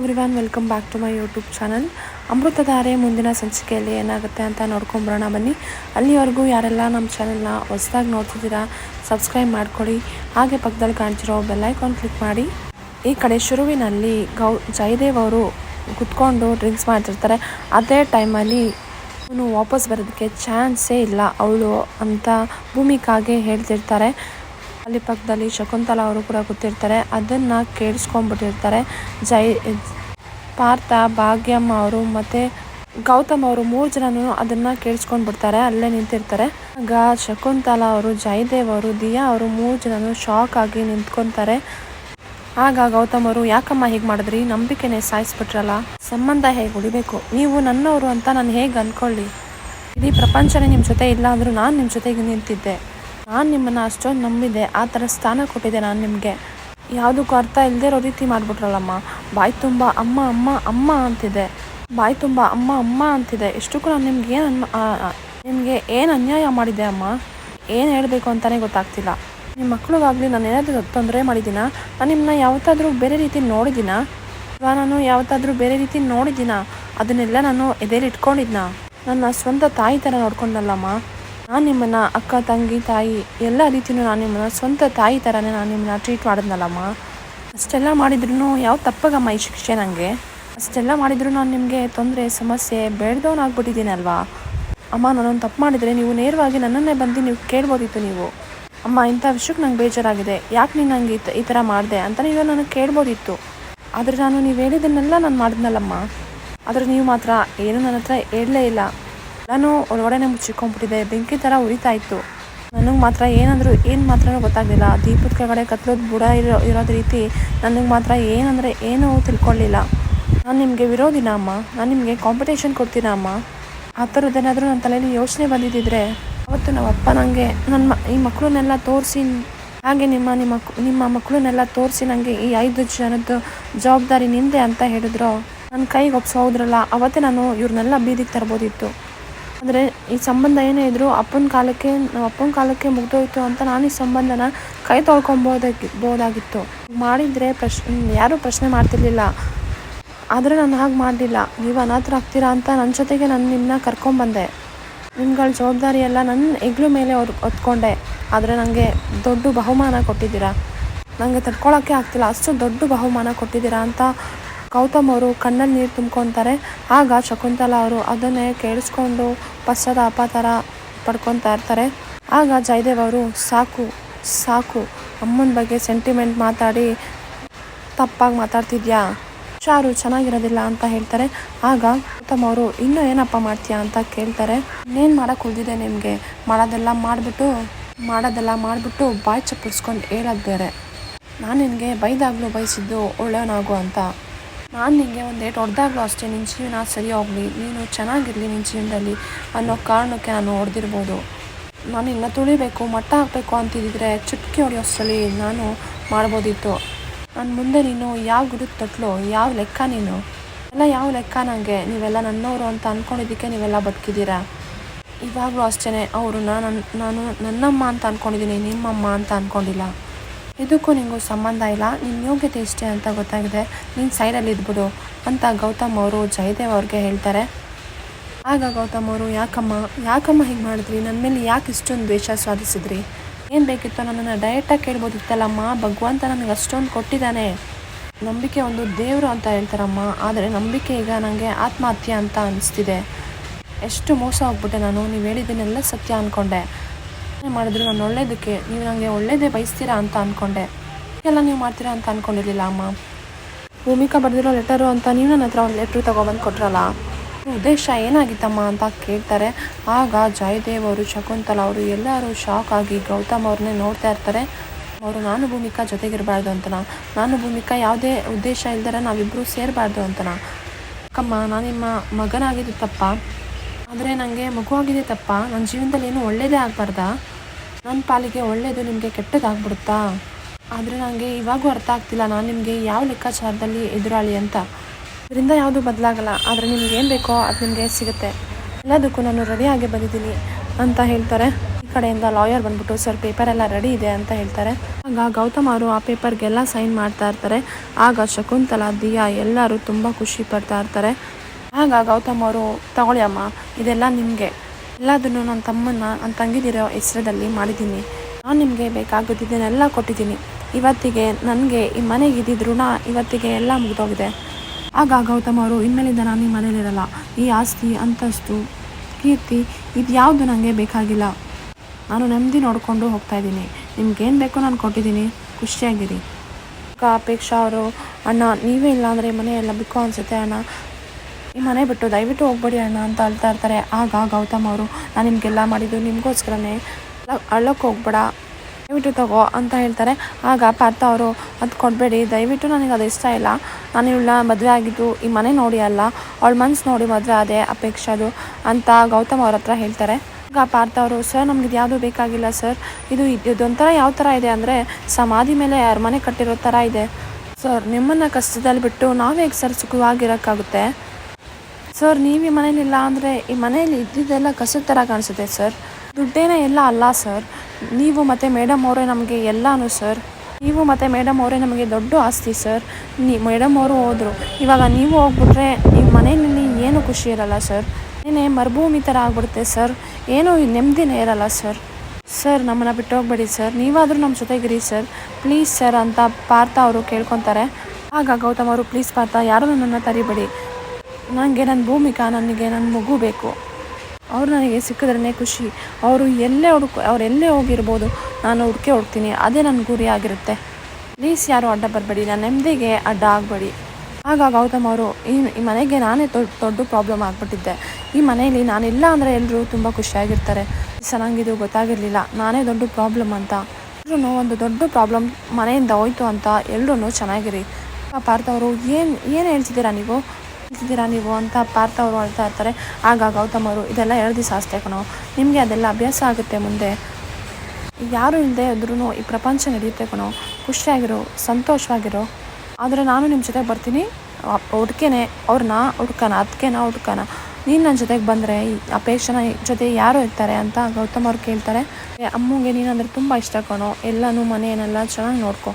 Everyone welcome back to my YouTube channel Amruthadhare ಮುಂದಿನ ಸಂಚಿಕೆಯಲ್ಲಿ ಏನಾಗುತ್ತೆ ಅಂತ ನೋಡ್ಕೊಂಬರೋಣ ಬನ್ನಿ. ಅಲ್ಲಿವರೆಗೂ ಯಾರೆಲ್ಲ ನಮ್ಮ ಚಾನಲ್ನ ಹೊಸದಾಗಿ ನೋಡ್ತಿದ್ದೀರಾ ಸಬ್ಸ್ಕ್ರೈಬ್ ಮಾಡ್ಕೊಳ್ಳಿ. ಹಾಗೆ ಪಕ್ಕದಲ್ಲಿ ಕಾಣ್ತಿರೋ ಬೆಲ್ಲೈಕಾನ್ ಕ್ಲಿಕ್ ಮಾಡಿ. ಈ ಕಡೆ ಶುರುವಿನಲ್ಲಿ ಗೌ, ಜಯದೇವ್ ಅವರು ಕುತ್ಕೊಂಡು ಡ್ರಿಂಕ್ಸ್ ಮಾಡ್ತಿರ್ತಾರೆ. ಅದೇ ಟೈಮಲ್ಲಿ ಇವನು ವಾಪಸ್ ಬರೋದಕ್ಕೆ ಚಾನ್ಸೇ ಇಲ್ಲ. ಅವಳು ಅಂತ ಭೂಮಿಕಾಗೆ ಹೇಳ್ತಿರ್ತಾರೆ. ಅಲ್ಲಿ ಪಕ್ಕದಲ್ಲಿ ಶಕುಂತಲಾ ಅವರು ಕೂಡ ಗೊತ್ತಿರ್ತಾರೆ ಅದನ್ನು ಕೇಳಿಸ್ಕೊಂಡ್ಬಿಟ್ಟಿರ್ತಾರೆ. ಜೈ, ಪಾರ್ಥ, ಭಾಗ್ಯಮ್ಮ ಅವರು ಮತ್ತು ಗೌತಮ್ ಅವರು ಮೂರು ಜನನು ಅದನ್ನು ಕೇಳಿಸ್ಕೊಂಡ್ಬಿಡ್ತಾರೆ. ಅಲ್ಲೇ ನಿಂತಿರ್ತಾರೆ. ಆಗ ಶಕುಂತಲಾ ಅವರು, ಜಯದೇವ್ ಅವರು, ದಿಯಾ ಅವರು ಮೂರು ಜನನು ಶಾಕ್ ಆಗಿ ನಿಂತ್ಕೊತಾರೆ. ಆಗ ಗೌತಮ್ ಅವರು, ಯಾಕಮ್ಮ ಹೀಗೆ ಮಾಡಿದ್ರಿ? ನಂಬಿಕೆನೇ ಸಾಯಿಸ್ಬಿಟ್ರಲ್ಲ. ಸಂಬಂಧ ಹೇಗೆ ಉಳಿಬೇಕು? ನೀವು ನನ್ನವರು ಅಂತ ನಾನು ಹೇಗೆ ಅಂದ್ಕೊಳ್ಳಿ ಇಡೀ ಪ್ರಪಂಚನೇ ನಿಮ್ಮ ಜೊತೆ ಇಲ್ಲ ಅಂದರೂ ನಾನು ನಿಮ್ಮ ಜೊತೆಗೆ ನಿಂತಿದ್ದೆ. ನಾನು ನಿಮ್ಮನ್ನು ಅಷ್ಟೊಂದು ನಂಬಿದೆ, ಆ ಥರ ಸ್ಥಾನ ಕೊಟ್ಟಿದ್ದೆ ನಾನು ನಿಮಗೆ. ಯಾವುದಕ್ಕೂ ಅರ್ಥ ಇಲ್ಲದೆ ಇರೋ ರೀತಿ ಮಾಡಿಬಿಟ್ರಲ್ಲಮ್ಮ. ಬಾಯಿ ತುಂಬ ಅಮ್ಮ ಅಮ್ಮ ಅಮ್ಮ ಅಂತಿದೆ. ಬಾಯಿ ತುಂಬ ಅಮ್ಮ ಅಮ್ಮ ಅಂತಿದೆ. ಇಷ್ಟಕ್ಕೂ ನಾನು ನಿಮ್ಗೆ ಏನು ನಿಮಗೆ ಏನು ಅನ್ಯಾಯ ಮಾಡಿದೆ ಅಮ್ಮ? ಏನು ಹೇಳಬೇಕು ಅಂತಲೇ ಗೊತ್ತಾಗ್ತಿಲ್ಲ. ನಿಮ್ಮ ಮಕ್ಳಿಗಾಗಲಿ ನಾನು ಏನಾದರೂ ತೊಂದರೆ ಮಾಡಿದ್ದೀನ? ನಾನು ನಿಮ್ಮನ್ನ ಯಾವತ್ತಾದರೂ ಬೇರೆ ರೀತಿ ನೋಡಿದ್ದೀನ? ಅಥವಾ ನಾನು ಯಾವತ್ತಾದರೂ ಬೇರೆ ರೀತಿ ನೋಡಿದ್ದೀನ? ಅದನ್ನೆಲ್ಲ ನಾನು ಎದೆಯಲ್ಲಿ ಇಟ್ಕೊಂಡಿದ್ನ? ನನ್ನ ಸ್ವಂತ ತಾಯಿ ಥರ ನೋಡ್ಕೊಂಡಲ್ಲಮ್ಮ. ನಾನು ನಿಮ್ಮನ್ನು ಅಕ್ಕ, ತಂಗಿ, ತಾಯಿ ಎಲ್ಲ ರೀತಿಯೂ ನಾನು ನಿಮ್ಮನ್ನು ಸ್ವಂತ ತಾಯಿ ಥರನೇ ನಾನು ನಿಮ್ಮನ್ನ ಟ್ರೀಟ್ ಮಾಡಿದ್ನಲ್ಲಮ್ಮ. ಅಷ್ಟೆಲ್ಲ ಮಾಡಿದ್ರು ಯಾವ ತಪ್ಪಾಗಮ್ಮ ಈ ಶಿಕ್ಷೆ ನನಗೆ ಅಷ್ಟೆಲ್ಲ ಮಾಡಿದ್ರು ನಾನು ನಿಮಗೆ ತೊಂದರೆ, ಸಮಸ್ಯೆ ಬೇಡ್ದವನಾಗ್ಬಿಟ್ಟಿದ್ದೀನಲ್ವಾ? ಅಮ್ಮ ನಾನೊಂದು ತಪ್ಪು ಮಾಡಿದರೆ ನೀವು ನೇರವಾಗಿ ನನ್ನನ್ನೇ ಬಂದು ನೀವು ಕೇಳ್ಬೋದಿತ್ತು ನೀವು. ಅಮ್ಮ, ಇಂಥ ವಿಷಯಕ್ಕೆ ನಂಗೆ ಬೇಜಾರಾಗಿದೆ. ಯಾಕೆ ನೀನು ನಂಗೆ ಈ ತ- ಈ ಥರ ಮಾಡಿದೆ ಅಂತ ನೀವು ನನಗೆ ಕೇಳ್ಬೋದಿತ್ತು. ಆದರೆ ನಾನು ನೀವು ಹೇಳಿದ್ದನ್ನೆಲ್ಲ ನಾನು ಮಾಡಿದ್ನಲ್ಲಮ್ಮ. ಆದರೆ ನೀವು ಮಾತ್ರ ಏನು ನನ್ನ ಹತ್ರ ಹೇಳಲೇ ಇಲ್ಲ. ನಾನು ಒಳಗಡೆನೆ ಮುಚ್ಚಿಕೊಂಡ್ಬಿಟ್ಟಿದೆ ಬೆಂಕಿ ಥರ ಉರಿತಾ ಇತ್ತು. ನನಗೆ ಮಾತ್ರ ಏನಂದ್ರು ಏನು ಮಾತ್ರ ಗೊತ್ತಾಗಲಿಲ್ಲ. ದೀಪದ ಕೆಳಗಡೆ ಕತ್ಲೋದು ಬುಡ ಇರೋ, ಇರೋದ ರೀತಿ ನನಗೆ ಮಾತ್ರ ಏನಂದರೆ ಏನೂ ತಿಳ್ಕೊಳ್ಳಿಲ್ಲ ನಾನು ನಿಮಗೆ ವಿರೋಧಿನ ಅಮ್ಮ? ನಾನು ನಿಮಗೆ ಕಾಂಪಿಟೇಷನ್ ಕೊಡ್ತೀನ ಅಮ್ಮ? ಆ ಥರದ್ದೇನಾದರೂ ನನ್ನ ತಲೆಯಲ್ಲಿ ಯೋಚನೆ ಬಂದಿದ್ದಿದ್ರೆ ಅವತ್ತು ನಮ್ಮ ಅಪ್ಪ ನನಗೆ ನನ್ನ ಮ, ಈ ಮಕ್ಕಳನ್ನೆಲ್ಲ ತೋರಿಸಿ ಹಾಗೆ ನಿಮ್ಮ ನಿಮ್ಮ ನಿಮ್ಮ ಮಕ್ಕಳನ್ನೆಲ್ಲ ತೋರಿಸಿ ನನಗೆ ಈ ಐದು ಜನದ್ದು ಜವಾಬ್ದಾರಿ ನಿಂದೆ ಅಂತ ಹೇಳಿದ್ರು. ನನ್ನ ಕೈಗೆ ಒಪ್ಸೋದ್ರಲ್ಲ, ಅವತ್ತೇ ನಾನು ಇವ್ರನ್ನೆಲ್ಲ ಬೀದಿಗೆ ತರ್ಬೋದಿತ್ತು. ಅಂದರೆ ಈ ಸಂಬಂಧ ಏನೇ ಇದ್ರು ಅಪ್ಪನ ಕಾಲಕ್ಕೆ ನಮ್ಮ ಅಪ್ಪನ ಕಾಲಕ್ಕೆ ಮುಗ್ದೋಯ್ತು ಅಂತ ನಾನು ಈ ಸಂಬಂಧನ ಕೈ ತೊಳ್ಕೊಬೋದಾಗಿ ಬೋದಾಗಿತ್ತು ಮಾಡಿದರೆ ಪ್ರಶ್ನೆ ಯಾರೂ ಪ್ರಶ್ನೆ ಮಾಡ್ತಿರ್ಲಿಲ್ಲ. ಆದರೆ ನಾನು ಹಾಗೆ ಮಾಡಲಿಲ್ಲ. ನೀವು ಅನಾಥರಾಗ್ತೀರಾ ಅಂತ ನನ್ನ ಜೊತೆಗೆ ನಾನು ನಿನ್ನ ಕರ್ಕೊಂಬಂದೆ. ನಿಮ್ಗಳ ಜವಾಬ್ದಾರಿ ಎಲ್ಲ ನನ್ನ ಹೆಗ್ಲು ಮೇಲೆ ಅವ್ರು ಹೊತ್ಕೊಂಡೆ ಆದರೆ ನನಗೆ ದೊಡ್ಡ ಬಹುಮಾನ ಕೊಟ್ಟಿದ್ದೀರಾ? ನನಗೆ ತಡ್ಕೊಳ್ಳೋಕ್ಕೆ ಆಗ್ತಿಲ್ಲ. ಅಷ್ಟು ದೊಡ್ಡ ಬಹುಮಾನ ಕೊಟ್ಟಿದ್ದೀರಾ ಅಂತ ಗೌತಮ್ ಅವರು ಕಣ್ಣಲ್ಲಿ ನೀರು ತುಂಬ್ಕೊತಾರೆ. ಆಗ ಶಕುಂತಲಾ ಅವರು ಅದನ್ನೇ ಕೇಳಿಸ್ಕೊಂಡು ಪಶ್ಚಾತ್ತಾಪ ಥರ ಪಡ್ಕೊತಾ ಇರ್ತಾರೆ. ಆಗ ಜಯದೇವ್ ಅವರು, ಸಾಕು ಸಾಕು, ಅಮ್ಮನ ಬಗ್ಗೆ ಸೆಂಟಿಮೆಂಟ್ ಮಾತಾಡಿ, ತಪ್ಪಾಗಿ ಮಾತಾಡ್ತಿದ್ಯಾ? ಚಾರು ಚೆನ್ನಾಗಿರೋದಿಲ್ಲ ಅಂತ ಹೇಳ್ತಾರೆ. ಆಗ ಗೌತಮ್ ಅವರು, ಇನ್ನೂ ಏನಪ್ಪ ಮಾಡ್ತೀಯಾ ಅಂತ ಕೇಳ್ತಾರೆ. ಇನ್ನೇನು ಮಾಡೋಕೆ ಉಳಿದಿದೆ ನಿಮಗೆ? ಮಾಡೋದೆಲ್ಲ ಮಾಡಿಬಿಟ್ಟು ಮಾಡೋದೆಲ್ಲ ಮಾಡಿಬಿಟ್ಟು ಬಾಯಿ ಚಪ್ಪಿಸ್ಕೊಂಡು ಹೇಳೋದು ಬೇರೆ ನಾನು ನಿನಗೆ ಬೈದಾಗಲೂ ಬಯಸಿದ್ದು ಒಳ್ಳೆಯವನಾಗು ಅಂತ. ನಾನು ನಿನಗೆ ಒಂದು ಏಟು ಹೊಡೆದಾಗಲೂ ಅಷ್ಟೇ ನಿನ್ನ ಜೀವನ ಸರಿ ಹೋಗಲಿ, ನೀನು ಚೆನ್ನಾಗಿರಲಿ ನಿನ್ನ ಜೀವನದಲ್ಲಿ ಅನ್ನೋ ಕಾರಣಕ್ಕೆ ನಾನು ಹೊಡೆದಿರ್ಬೋದು. ನಾನು ಇನ್ನೂ ತುಳಿಬೇಕು, ಮಟ್ಟ ಹಾಕಬೇಕು ಅಂತಿದ್ದರೆ ಚುಟ್ಕಿ ಹೊಡೆಯೋಷ್ಟರಲ್ಲಿ ನಾನು ಮಾಡ್ಬೋದಿತ್ತು. ನನ್ನ ಮುಂದೆ ನೀನು ಯಾವ ಗಿಡದ ತೊಟ್ಲು, ಯಾವ ಲೆಕ್ಕ ನೀನು? ಎಲ್ಲ ಯಾವ ಲೆಕ್ಕ ನನಗೆ ನೀವೆಲ್ಲ ನನ್ನವರು ಅಂತ ಅಂದ್ಕೊಂಡಿದ್ದಕ್ಕೆ ನೀವೆಲ್ಲ ಬದುಕಿದ್ದೀರಾ? ಇವಾಗಲೂ ಅಷ್ಟೇ ಅವರು ನಾನು ನಾನು ನನ್ನಮ್ಮ ಅಂತ ಅಂದ್ಕೊಂಡಿದ್ದೀನಿ ನಿಮ್ಮಮ್ಮ ಅಂತ ಅಂದ್ಕೊಂಡಿಲ್ಲ ಇದಕ್ಕೂ ನಿಮಗೂ ಸಂಬಂಧ ಇಲ್ಲ ನಿನ್ನ ಯೋಗ್ಯತೆ ಇಷ್ಟೇ ಅಂತ ಗೊತ್ತಾಗಿದೆ. ನೀನು ಸೈಡಲ್ಲಿ ಇದ್ಬಿಡು ಅಂತ ಗೌತಮ್ ಅವರು ಜಯದೇವ್ ಅವ್ರಿಗೆ ಹೇಳ್ತಾರೆ. ಆಗ ಗೌತಮ್ ಅವರು, ಯಾಕಮ್ಮ ಯಾಕಮ್ಮ ಹಿಂಗೆ ಮಾಡಿದ್ರಿ? ನನ್ನ ಮೇಲೆ ಯಾಕೆ ಇಷ್ಟೊಂದು ದ್ವೇಷ ಸಾಧಿಸಿದ್ರಿ? ಏನು ಬೇಕಿತ್ತು? ನನ್ನನ್ನು ಡೈರೆಕ್ಟಾಗಿ ಕೇಳ್ಬೋದಿತ್ತಲ್ಲಮ್ಮ. ಭಗವಂತ ನನಗೆ ಅಷ್ಟೊಂದು ಕೊಟ್ಟಿದ್ದಾನೆ. ನಂಬಿಕೆ ಒಂದು ದೇವರು ಅಂತ ಹೇಳ್ತಾರಮ್ಮ. ಆದರೆ ನಂಬಿಕೆ ಈಗ ನನಗೆ ಆತ್ಮಹತ್ಯೆ ಅಂತ ಅನಿಸ್ತಿದೆ. ಎಷ್ಟು ಮೋಸ ಹೋಗ್ಬಿಟ್ಟೆ ನಾನು. ನೀವು ಹೇಳಿದ್ದೀನೆಲ್ಲ ಸತ್ಯ ಅಂದ್ಕೊಂಡೆ ಮಾಡಿದ್ರು ನಾನು ಒಳ್ಳೇದಕ್ಕೆ, ನೀವು ನನಗೆ ಒಳ್ಳೇದೇ ಬಯಸ್ತೀರಾ ಅಂತ ಅಂದ್ಕೊಂಡೆ ಎಲ್ಲ ನೀವು ಮಾಡ್ತೀರಾ ಅಂತ ಅಂದ್ಕೊಂಡಿರಲಿಲ್ಲ ಅಮ್ಮ. ಭೂಮಿಕಾ ಬರೆದಿರೋ ಲೆಟರು ಅಂತ ನೀವು ನನ್ನ ಹತ್ರ ಒಂದು ಲೆಟ್ರು ತೊಗೊಬಂದು ಕೊಟ್ರಲ್ಲ? ಉದ್ದೇಶ ಏನಾಗಿತ್ತಮ್ಮ ಅಂತ ಕೇಳ್ತಾರೆ. ಆಗ ಜಯದೇವ್ ಅವರು, ಶಕುಂತಲಾ ಅವರು ಎಲ್ಲರೂ ಶಾಕ್ ಆಗಿ ಗೌತಮ್ ಅವ್ರನ್ನೇ ನೋಡ್ತಾ ಇರ್ತಾರೆ. ಅವರು, ನಾನು ಭೂಮಿಕಾ ಜೊತೆಗಿರಬಾರ್ದು ಅಂತನ? ನಾನು ಭೂಮಿಕಾ ಯಾವುದೇ ಉದ್ದೇಶ ಇಲ್ದರೆ ನಾವಿಬ್ಬರು ಸೇರಬಾರ್ದು ಅಂತನ? ಅಕ್ಕಮ್ಮ ನಾನು ನಿಮ್ಮ ಮಗನಾಗಿದ್ದು ತಪ್ಪ? ಆದರೆ ನನಗೆ ಮಗುವಾಗಿದೆ ತಪ್ಪ? ನನ್ನ ಜೀವನದಲ್ಲಿ ಏನು ಒಳ್ಳೆಯದೇ ಆಗಬಾರ್ದಾ? ನನ್ನ ಪಾಲಿಗೆ ಒಳ್ಳೆಯದು ನಿಮಗೆ ಕೆಟ್ಟದಾಗ್ಬಿಡುತ್ತಾ? ಆದರೆ ನನಗೆ ಇವಾಗೂ ಅರ್ಥ ಆಗ್ತಿಲ್ಲ ನಾನು ನಿಮಗೆ ಯಾವ ಲೆಕ್ಕಾಚಾರದಲ್ಲಿ ಎದುರಾಳಿ ಅಂತ. ಇದರಿಂದ ಯಾವುದು ಬದಲಾಗಲ್ಲ, ಆದರೆ ನಿಮ್ಗೆ ಏನು ಬೇಕೋ ಅದು ನಿಮಗೆ ಸಿಗುತ್ತೆ. ಎಲ್ಲದಕ್ಕೂ ನಾನು ರೆಡಿಯಾಗಿ ಬಂದಿದ್ದೀನಿ ಅಂತ ಹೇಳ್ತಾರೆ. ಈ ಕಡೆಯಿಂದ ಲಾಯರ್ ಬಂದ್ಬಿಟ್ಟು, ಸರ್ ಪೇಪರ್ ಎಲ್ಲ ರೆಡಿ ಇದೆ ಅಂತ ಹೇಳ್ತಾರೆ. ಆಗ ಗೌತಮ್ ಅವರು ಆ ಪೇಪರ್ಗೆಲ್ಲ ಸೈನ್ ಮಾಡ್ತಾ ಇರ್ತಾರೆ. ಆಗ ಶಕುಂತಲಾ, ದಿಯಾ ಎಲ್ಲರೂ ತುಂಬ ಖುಷಿ ಪಡ್ತಾ ಇರ್ತಾರೆ. ಆಗ ಗೌತಮ್ ಅವರು ತಗೊಳ್ಳಿ ಅಮ್ಮ ಇದೆಲ್ಲ ನಿಮಗೆ. ಎಲ್ಲದನ್ನು ನನ್ನ ತಮ್ಮನ ನನ್ನ ತಂಗಿದಿರೋ ಹೆಸರದಲ್ಲಿ ಮಾಡಿದ್ದೀನಿ. ನಾನು ನಿಮಗೆ ಬೇಕಾಗುತ್ತಿದ್ದನ್ನೆಲ್ಲ ಕೊಟ್ಟಿದ್ದೀನಿ. ಇವತ್ತಿಗೆ ನನಗೆ ಈ ಮನೆಗೆ ಇದ್ದಿದ್ದ ಋಣ ಇವತ್ತಿಗೆ ಎಲ್ಲ ಮುಗಿದೋಗಿದೆ. ಆಗ ಗೌತಮ್ ಅವರು, ಇನ್ಮೇಲಿಂದ ನಾನು ಈ ಮನೇಲಿರಲ್ಲ ಈ ಆಸ್ತಿ, ಅಂತಸ್ತು, ಕೀರ್ತಿ ಇದು ಯಾವುದು ನನಗೆ ಬೇಕಾಗಿಲ್ಲ. ನಾನು ನೆಮ್ಮದಿ ನೋಡಿಕೊಂಡು ಹೋಗ್ತಾ ಇದ್ದೀನಿ. ನಿಮ್ಗೇನು ಬೇಕೋ ನಾನು ಕೊಟ್ಟಿದ್ದೀನಿ. ಖುಷಿಯಾಗಿರಿ. ಅಕ್ಕ ಅಪೇಕ್ಷಾ ಅವರು, ಅಣ್ಣ, ನೀವೇ ಇಲ್ಲ ಅಂದರೆ ಮನೆ ಬಿಕ್ಕೋ ಅನಿಸುತ್ತೆ ಅಣ್ಣ. ಈ ಮನೆ ಬಿಟ್ಟು ದಯವಿಟ್ಟು ಹೋಗ್ಬೇಡಿ ಅಣ್ಣ ಅಂತ ಅಳ್ತಾ ಇರ್ತಾರೆ. ಆಗ ಗೌತಮ್ ಅವರು, ನಾನು ನಿಮಗೆಲ್ಲ ಮಾಡಿದ್ದು ನಿಮಗೋಸ್ಕರನೇ. ಅಳ್ಳೋಕೆ ಹೋಗ್ಬೇಡ, ದಯವಿಟ್ಟು ತಗೋ ಅಂತ ಹೇಳ್ತಾರೆ. ಆಗ ಪಾರ್ಥ ಅವರು, ಅದು ಕೊಡಬೇಡಿ, ದಯವಿಟ್ಟು ನನಗೆ ಅದು ಇಷ್ಟ ಇಲ್ಲ. ನಾನು ಇವಳ ಮದುವೆ ಆಗಿದ್ದು ಈ ಮನೆ ನೋಡಿ ಅಲ್ಲ, ಅವಳ ಮನ್ಸು ನೋಡಿ ಮದುವೆ ಅದೇ ಅಪೇಕ್ಷೆ ಅದು ಅಂತ ಗೌತಮ್ ಅವ್ರ ಹತ್ರ ಹೇಳ್ತಾರೆ. ಆಗ ಪಾರ್ಥ ಅವರು, ಸರ್ ನಮ್ಗೆ ಇದು ಯಾವುದೂ ಬೇಕಾಗಿಲ್ಲ ಸರ್. ಇದು ಇದೊಂಥರ ಯಾವ ಥರ ಇದೆ ಅಂದರೆ ಸಮಾಧಿ ಮೇಲೆ ಅರಮನೆ ಕಟ್ಟಿರೋ ಥರ ಇದೆ. ಸರ್, ನಿಮ್ಮನ್ನು ಕಷ್ಟದಲ್ಲಿ ಬಿಟ್ಟು ನಾವು ಹೇಗೆ ಸರ್ ಸುಖವಾಗಿರೋಕ್ಕಾಗುತ್ತೆ? ಸರ್ ನೀವು ಈ ಮನೇಲಿಲ್ಲ ಅಂದರೆ ಈ ಮನೇಲಿ ಇದ್ದಿದ್ದೆಲ್ಲ ಕಸದ ಥರ ಕಾಣಿಸುತ್ತೆ ಸರ್ ದುಡ್ಡೇನೇ ಎಲ್ಲ ಅಲ್ಲ ಸರ್ ನೀವು ಮತ್ತು ಮೇಡಮ್ ಅವರೇ ನಮಗೆ ಎಲ್ಲನೂ ಸರ್ ನೀವು ಮತ್ತು ಮೇಡಮ್ ಅವರೇ ನಮಗೆ ದೊಡ್ಡ ಆಸ್ತಿ ಸರ್ ನೀ ಮೇಡಮ್ ಅವರು ಹೋದರು. ಇವಾಗ ನೀವು ಹೋಗ್ಬಿಟ್ರೆ ಈ ಮನೆಯಲ್ಲಿ ಏನೂ ಖುಷಿ ಇರಲ್ಲ ಸರ್ ಏನೇ ಮರುಭೂಮಿ ಥರ ಆಗ್ಬಿಡುತ್ತೆ ಸರ್ ಏನೂ ನೆಮ್ಮದಿನೇ ಇರಲ್ಲ ಸರ್ ಸರ್ ನಮ್ಮನ್ನು ಬಿಟ್ಟು ಹೋಗ್ಬೇಡಿ ಸರ್ ನೀವಾದರೂ ನಮ್ಮ ಜೊತೆಗಿರಿ ಸರ್ ಪ್ಲೀಸ್ ಸರ್ ಅಂತ ಪಾರ್ಥ ಅವರು ಕೇಳ್ಕೊತಾರೆ. ಆಗ ಗೌತಮ್ ಅವರು ಪ್ಲೀಸ್ ಪಾರ್ಥ ಯಾರೂ ನನ್ನನ್ನು ತರಿಬೇಡಿ. ನನಗೆ ನನ್ನ ಭೂಮಿಕಾ, ನನಗೆ ನನ್ನ ಮಗು ಬೇಕು. ಅವ್ರು ನನಗೆ ಸಿಕ್ಕಿದ್ರೇ ಖುಷಿ. ಅವರು ಎಲ್ಲೇ ಹುಡುಕ, ಅವ್ರು ಎಲ್ಲೇ ಹೋಗಿರ್ಬೋದು, ನಾನು ಹುಡುಕೆ ಹೋಗ್ತೀನಿ ಅದೇ ನನ್ನ ಗುರಿ ಆಗಿರುತ್ತೆ. ಪ್ಲೀಸ್ ಯಾರು ಅಡ್ಡ ಬರಬೇಡಿ, ನನ್ನ ನೆಮ್ಮದಿಗೆ ಅಡ್ಡ ಆಗಬೇಡಿ. ಆಗ ಗೌತಮ್ ಅವರು, ಈ ಈ ಮನೆಗೆ ನಾನೇ ದೊಡ್ಡ ದೊಡ್ಡ ಪ್ರಾಬ್ಲಮ್ ಆಗಿಬಿಟ್ಟಿದ್ದೆ. ಈ ಮನೆಯಲ್ಲಿ ನಾನಿಲ್ಲ ಅಂದರೆ ಎಲ್ಲರೂ ತುಂಬ ಖುಷಿಯಾಗಿರ್ತಾರೆ. ಸರ್ ನನಗಿದು ಗೊತ್ತಾಗಿರಲಿಲ್ಲ. ನಾನೇ ದೊಡ್ಡ ಪ್ರಾಬ್ಲಮ್ ಅಂತ. ಎಲ್ಲರೂ ಒಂದು ದೊಡ್ಡ ಪ್ರಾಬ್ಲಮ್ ಮನೆಯಿಂದ ಹೋಯ್ತು ಅಂತ ಎಲ್ಲರೂ ಚೆನ್ನಾಗಿರಿ. ಪಾರ್ಥ ಅವರು, ಏನು ಏನು ಹೇಳ್ತಿದ್ದೀರಾ ನೀವು? ಹೇಳ್ತಿದ್ದೀರಾ ನೀವು ಅಂತ ಪಾರ್ಥ ಅವರು ಅಳ್ತಾ ಇರ್ತಾರೆ. ಆಗ ಗೌತಮ್ ಅವರು, ಇದೆಲ್ಲ ಎರಡು ದಿವಸ ಅಷ್ಟೇ ಕಣೋ. ನಿಮಗೆ ಅದೆಲ್ಲ ಅಭ್ಯಾಸ ಆಗುತ್ತೆ ಮುಂದೆ. ಯಾರು ಇಲ್ಲದೆ ಇದ್ರೂ ಈ ಪ್ರಪಂಚ ನಡೆಯುತ್ತೆ ಕಣೋ. ಖುಷಿಯಾಗಿರೋ, ಸಂತೋಷವಾಗಿರೋ. ಆದರೆ ನಾನು ನಿಮ್ಮ ಜೊತೆಗೆ ಬರ್ತೀನಿ. ಹುಡ್ಕೇನೆ ಅವ್ರನ್ನ ಹುಡ್ಕೋಣ ಅದಕ್ಕೆನ ಹುಡ್ಕೋಣ. ನೀನು ನನ್ನ ಜೊತೆಗೆ ಬಂದರೆ ಅಪೇಕ್ಷನ ಜೊತೆ ಯಾರು ಇರ್ತಾರೆ ಅಂತ ಗೌತಮ್ ಅವ್ರು ಕೇಳ್ತಾರೆ. ಅಮ್ಮಂಗೆ ನೀನಂದ್ರೆ ತುಂಬ ಇಷ್ಟ ಕಣೋ. ಎಲ್ಲನೂ ಮನೆಯನ್ನೆಲ್ಲ ಚೆನ್ನಾಗಿ ನೋಡ್ಕೊ.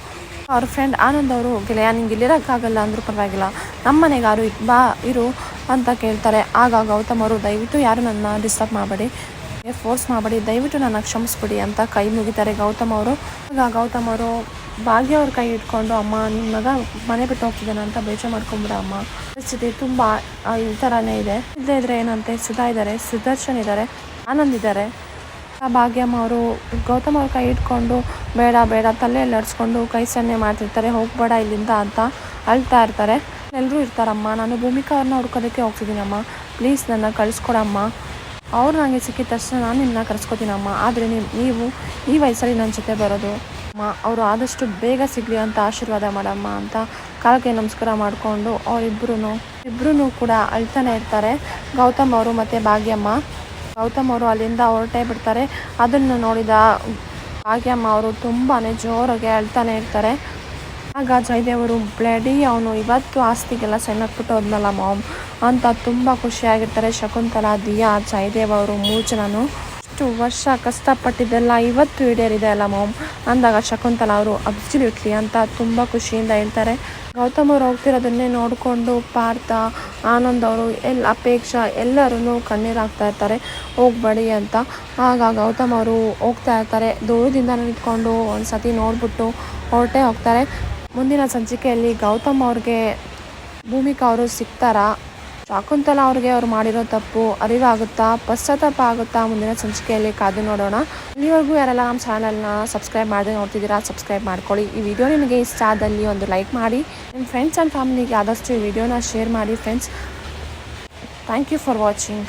ಅವ್ರ ಫ್ರೆಂಡ್ ಆನಂದ್ ಅವರು ಗೆಳೆಯ ನಿಂಗೆ ಇಲ್ಲಿರೋಕ್ಕಾಗಲ್ಲ ಅಂದ್ರೂ ಪರವಾಗಿಲ್ಲ. ನಮ್ಮ ಮನೆಗೆ ಬಾ, ಇರು ಅಂತ ಕೇಳ್ತಾರೆ. ಆಗ ಗೌತಮ್ ಅವರು, ದಯವಿಟ್ಟು ಯಾರು ನನ್ನ ಡಿಸ್ಟರ್ಬ್ ಮಾಡಬೇಡಿ. ಫೋರ್ಸ್ ಮಾಡಬೇಡಿ. ದಯವಿಟ್ಟು ನನ್ನ ಕ್ಷಮಿಸ್ಬಿಡಿ ಅಂತ ಕೈ ಮುಗಿತಾರೆ ಗೌತಮ್ ಅವರು. ಆಗ ಗೌತಮ್ ಅವರು, ಭಾಗ್ಯ ಅವ್ರ ಕೈ ಇಟ್ಕೊಂಡು, ಅಮ್ಮ ನಿಮ್ಮ ಮಗ ಮನೆ ಬಿಟ್ಟು ಹೋಗ್ತಿದ್ದಾನೆ ಅಂತ ಬೇಜಾರು ಮಾಡ್ಕೊಂಬಿಡ, ಅಮ್ಮ. ಪರಿಸ್ಥಿತಿ ತುಂಬ ಈ ಥರನೇ ಇದೆ. ಇಲ್ಲದೇ ಇದ್ರೆ ಏನಂತೆ? ಸುಧಾ ಇದ್ದಾರೆ ಸುದರ್ಶನ್ ಇದ್ದಾರೆ ಆನಂದ್ ಇದ್ದಾರೆ ಭಾಗ್ಯಮ್ಮ ಅವರು ಗೌತಮ್ ಅವ್ರ ಕೈ ಇಟ್ಕೊಂಡು ಬೇಡ ಬೇಡ, ತಲೆ ಅಲ್ಲಾಡಿಸ್ಕೊಂಡು ಕೈ ಸನ್ನೆ ಮಾಡ್ತಿರ್ತಾರೆ, ಹೋಗ್ಬೇಡ ಇಲ್ಲಿಂದ ಅಂತ ಅಳ್ತಾ ಇರ್ತಾರೆ. ಎಲ್ಲರೂ ಇರ್ತಾರಮ್ಮ, ನಾನು ಭೂಮಿಕಾ ಅವ್ರನ್ನ ಹುಡ್ಕೋದಕ್ಕೆ ಹೋಗ್ತಿದ್ದೀನಮ್ಮ. ಪ್ಲೀಸ್ ನನ್ನ ಕಳಿಸ್ಕೊಡಮ್ಮ. ಅವ್ರು ನನಗೆ ಸಿಕ್ಕಿದ ತಕ್ಷಣ ನಾನು ನಿಮ್ಮನ್ನ ಕರೆಸ್ಕೊತೀನಮ್ಮ. ಆದರೆ ನೀವು ಈ ವಯಸ್ಸಲ್ಲಿ ನನ್ನ ಜೊತೆ ಬರೋದು. ಅಮ್ಮ, ಅವರು ಆದಷ್ಟು ಬೇಗ ಸಿಗಲಿ ಅಂತ ಆಶೀರ್ವಾದ ಮಾಡಮ್ಮ ಅಂತ ಕಾಲಕ್ಕೆ ನಮಸ್ಕಾರ ಮಾಡಿಕೊಂಡು ಅವರಿಬ್ಬರೂ ಇಬ್ಬರೂ ಕೂಡ ಅಳ್ತಾನೆ ಇರ್ತಾರೆ. ಗೌತಮ್ ಅವರು ಮತ್ತು ಭಾಗ್ಯಮ್ಮ. ಗೌತಮ್ ಅವರು ಅಲ್ಲಿಂದ ಹೊರಟೇ ಬಿಡ್ತಾರೆ. ಅದನ್ನು ನೋಡಿದ ಭಾಗ್ಯಮ್ಮ ಅವರು ತುಂಬಾ ಜೋರಾಗಿ ಅಳ್ತಾನೆ ಇರ್ತಾರೆ. ಆಗ ಜಯದೇವರು ಬ್ಲಡಿ ಅವನು ಇವತ್ತು ಆಸ್ತಿಗೆಲ್ಲ ಸಣ್ಣ ಪುಟ್ಟ ಹೋದ್ನಲ್ಲ ಮಾಮ್ ಅಂತ ತುಂಬ ಖುಷಿಯಾಗಿರ್ತಾರೆ ಶಕುಂತಲಾ, ದಿಯಾ, ಜಯದೇವ್ ಅವರು ಮೂರು ಇಷ್ಟು ವರ್ಷ ಕಷ್ಟಪಟ್ಟಿದ್ದೆಲ್ಲ ಇವತ್ತು ಈಡೇರಿದೆ ಅಲ್ಲ ಮಾಮ್. ಅಂದಾಗ ಶಕುಂತಲ ಅವರು ಅಬ್ಸಲ್ಯೂಟ್ಲಿ ಅಂತ ತುಂಬ ಖುಷಿಯಿಂದ ಹೇಳ್ತಾರೆ. ಗೌತಮ್ ಅವರು ಹೋಗ್ತಿರೋದನ್ನೇ ನೋಡಿಕೊಂಡು ಪಾರ್ಥ, ಆನಂದ್ ಅವರು, ಎಲ್ಲ ಅಪೇಕ್ಷಾ ಎಲ್ಲರೂ ಕಣ್ಣೀರು ಹಾಕ್ತಾ ಇರ್ತಾರೆ. ಹೋಗ್ಬೇಡಿ ಅಂತ. ಆಗ ಗೌತಮ್ ಅವರು ಹೋಗ್ತಾ ಇರ್ತಾರೆ. ದೂರದಿಂದ ನಿಂತ್ಕೊಂಡು ಒಂದು ಸತಿ ನೋಡ್ಬಿಟ್ಟು ಹೊರಟೆ ಹೋಗ್ತಾರೆ. ಮುಂದಿನ ಸಂಚಿಕೆಯಲ್ಲಿ ಗೌತಮ್ ಅವ್ರಿಗೆ ಭೂಮಿಕಾ ಅವರು ಸಿಗ್ತಾರಾ? ಶಾಕುಂತಲಾ ಅವ್ರಿಗೆ ಅವ್ರು ಮಾಡಿರೋ ತಪ್ಪು ಅರಿವಾಗುತ್ತಾ, ಪಶ್ಚಾತ್ತಾಪ ಆಗುತ್ತಾ ಮುಂದಿನ ಸಂಚಿಕೆಯಲ್ಲಿ ಕಾದು ನೋಡೋಣ. ಇಲ್ಲಿವರೆಗೂ ಯಾರೆಲ್ಲ ನಮ್ಮ ಚಾನಲ್ನ ಸಬ್ಸ್ಕ್ರೈಬ್ ಮಾಡದೆ ನೋಡ್ತಿದ್ದೀರಾ, ಸಬ್ಸ್ಕ್ರೈಬ್ ಮಾಡ್ಕೊಳ್ಳಿ. ಈ ವಿಡಿಯೋ ನಿಮಗೆ ಇಷ್ಟ ಆದಲ್ಲಿ ಒಂದು ಲೈಕ್ ಮಾಡಿ, ನಿಮ್ಮ ಫ್ರೆಂಡ್ಸ್ ಆ್ಯಂಡ್ ಫ್ಯಾಮಿಲಿಗೆ ಆದಷ್ಟು ಈ ವಿಡಿಯೋನ ಶೇರ್ ಮಾಡಿ, friends. Thank you for watching.